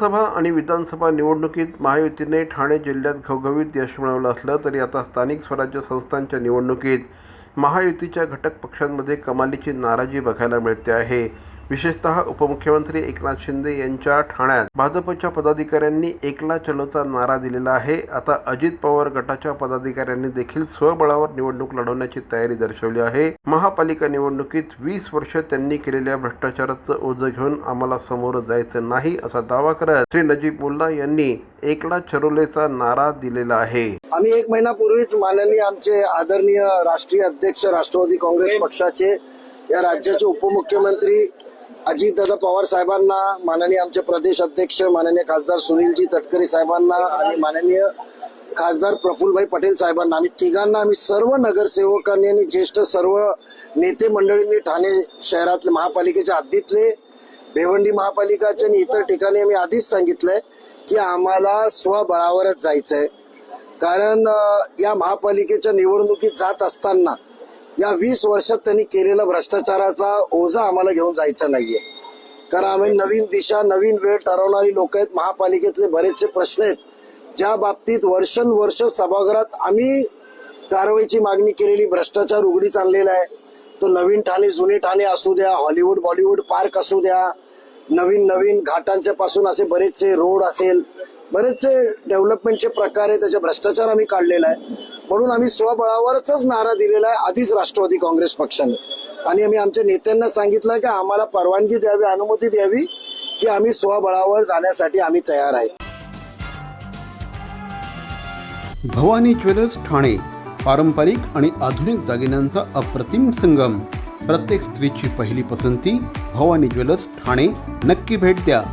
सभा आणि विधानसभा निवडणुकीत महायुतीने ठाणे जिल्ह्यात घवघवीत यश मिळवलं असलं तरी आता स्थानिक स्वराज्य संस्थांच्या निवडणुकीत महायुतीच्या घटक पक्षांमध्ये कमालीची नाराजी बघायला मिळते आहे. विशेषतः उपमुख्यमंत्री एकनाथ शिंदे यांच्या ठाण्यात भाजपच्या पदाधिकाऱ्यांनी एकला चलोचा नारा दिलेला आहे. आता अजित पवार गटाच्या पदाधिकाऱ्यांनी देखील स्वबळावर निवडणूक लढवण्याची तयारी दर्शवली आहे. महापालिका निवडणुकीत वीस वर्ष त्यांनी केलेल्या भ्रष्टाचाराचं ओझं घेऊन आम्हाला समोर जायचं नाही असा दावा करत श्री नजीब मुल्ला यांनी एकला चरोलेचा नारा दिलेला आहे. आम्ही एक महिन्यापूर्वीच माननीय आमचे आदरणीय राष्ट्रीय अध्यक्ष राष्ट्रवादी काँग्रेस पक्षाचे या राज्याचे उपमुख्यमंत्री अजितदादा पवार साहेबांना माननीय आमचे प्रदेश अध्यक्ष माननीय खासदार सुनीलजी तटकरे साहेबांना आणि माननीय खासदार प्रफुल्लभाई पटेल साहेबांना आम्ही तिघांना आम्ही सर्व नगरसेवकांनी आणि ज्येष्ठ सर्व नेते मंडळींनी ठाणे शहरातले महापालिकेच्या हद्दीतले भिवंडी महापालिकाचे आणि इतर ठिकाणी आम्ही आधीच सांगितलंय की आम्हाला स्वबळावरच जायचंय. कारण या महापालिकेच्या निवडणुकीत जात असताना या वीस वर्षात त्यांनी केलेला भ्रष्टाचाराचा ओझा आम्हाला घेऊन जायचा नाहीये. कारण आम्ही नवीन दिशा नवीन वेळ ठरवणारी लोक आहेत. महापालिकेतले बरेचसे प्रश्न आहेत. ज्या बाबतीत वर्षानुवर्ष सभागृहात आम्ही कारवाईची मागणी केलेली भ्रष्टाचार उघडीच आणलेला आहे. तो नवीन ठाणे जुने ठाणे असू द्या हॉलिवूड बॉलिवूड पार्क असू द्या नवीन नवीन घाटांच्या पासून असे बरेचसे रोड असेल बरेचसे डेव्हलपमेंटचे प्रकार आहे त्याचे भ्रष्टाचार आम्ही काढलेला आहे. म्हणून आम्ही स्वबळावरच नारा दिलेला आहे आधीच राष्ट्रवादी काँग्रेस पक्षाने. आणि आम्ही आमच्या नेत्यांना सांगितलं की आम्हाला परवानगी द्यावी अनुमती द्यावी की आम्ही स्वबळावर जाण्यासाठी आम्ही तयार आहे. भवानी ज्वेलर्स ठाणे पारंपरिक आणि आधुनिक दागिन्यांचा अप्रतिम संगम. प्रत्येक स्त्रीची पहिली पसंती भवानी ज्वेलर्स ठाणे. नक्की भेट द्या.